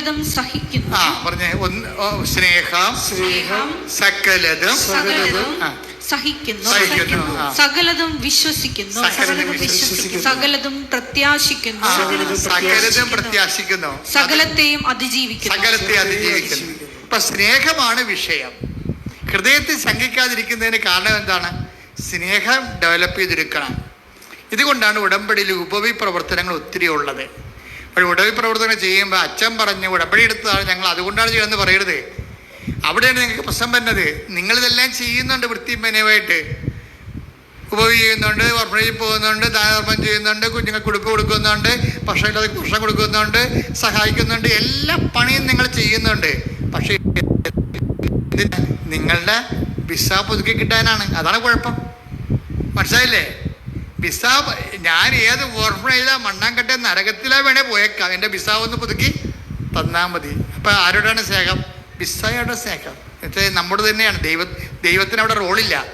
സകലതും സഹിക്കുന്നു. ആ പറഞ്ഞേ ഒന്ന് സ്നേഹം സ്നേഹം സകലതും സകലതും സഹിക്കുന്നു. സകലതും വിശ്വസിക്കുന്നു. സകലതും പ്രത്യാശിക്കുന്നു. സകലതും പ്രത്യാശിക്കുന്നു. സകലത്തെയും അതിജീവിക്കുന്നു. സകലത്തെ അതിജീവിക്കുന്നു. ഇപ്പൊ സ്നേഹമാണ് വിഷയം. ഹൃദയത്തിൽ ശങ്കിക്കാതിരിക്കുന്നതിന് കാരണം എന്താണ്? സ്നേഹം ഡെവലപ്പ് ചെയ്തെടുക്കണം. ഇതുകൊണ്ടാണ് ഉടമ്പടിയിൽ ഉപവി പ്രവർത്തനങ്ങൾ ഒത്തിരി ഉള്ളത്. അപ്പോൾ ഉടവി പ്രവർത്തനം ചെയ്യുമ്പോൾ അച്ഛൻ പറഞ്ഞു ഉടമ്പടി എടുത്തതാണ് ഞങ്ങൾ അതുകൊണ്ടാണ് ചെയ്യുന്നത് പറയരുത്. അവിടെയാണ് നിങ്ങൾക്ക് പ്രശ്നം വരുന്നത്. നിങ്ങളിതെല്ലാം ചെയ്യുന്നുണ്ട് വൃത്തിയും മെനവായിട്ട് ഉപവി ചെയ്യുന്നുണ്ട് ഓർഫണേജിൽ പോകുന്നുണ്ട് ദാനധർമ്മം ചെയ്യുന്നുണ്ട് കുഞ്ഞുങ്ങൾക്ക് ഉടുപ്പ് കൊടുക്കുന്നുണ്ട് ഭക്ഷണമില്ലാതെ ഭക്ഷണം കൊടുക്കുന്നുണ്ട് സഹായിക്കുന്നുണ്ട് എല്ലാ പണിയും നിങ്ങൾ ചെയ്യുന്നുണ്ട്. പക്ഷേ നിങ്ങളുടെ വിസ പുതുക്കി കിട്ടാനാണ്. അതാണ് കുഴപ്പം. മനസ്സിലായില്ലേ? വിസ ഞാൻ ഏത് ഓർഫണേജിലാ മണ്ണാങ്കട്ടെ നരകത്തിലാ വേണേ പോയേക്കാം. എന്റെ വിസ ഒന്ന് പുതുക്കി തന്നാൽ മതി. അപ്പം ആരോടാണ് സ്നേഹം? വിസയുടെ സ്നേഹം. എന്നുവെച്ചാൽ നമ്മുടെ തന്നെയാണ്. ദൈവ ദൈവത്തിന് അവിടെ റോളില്ല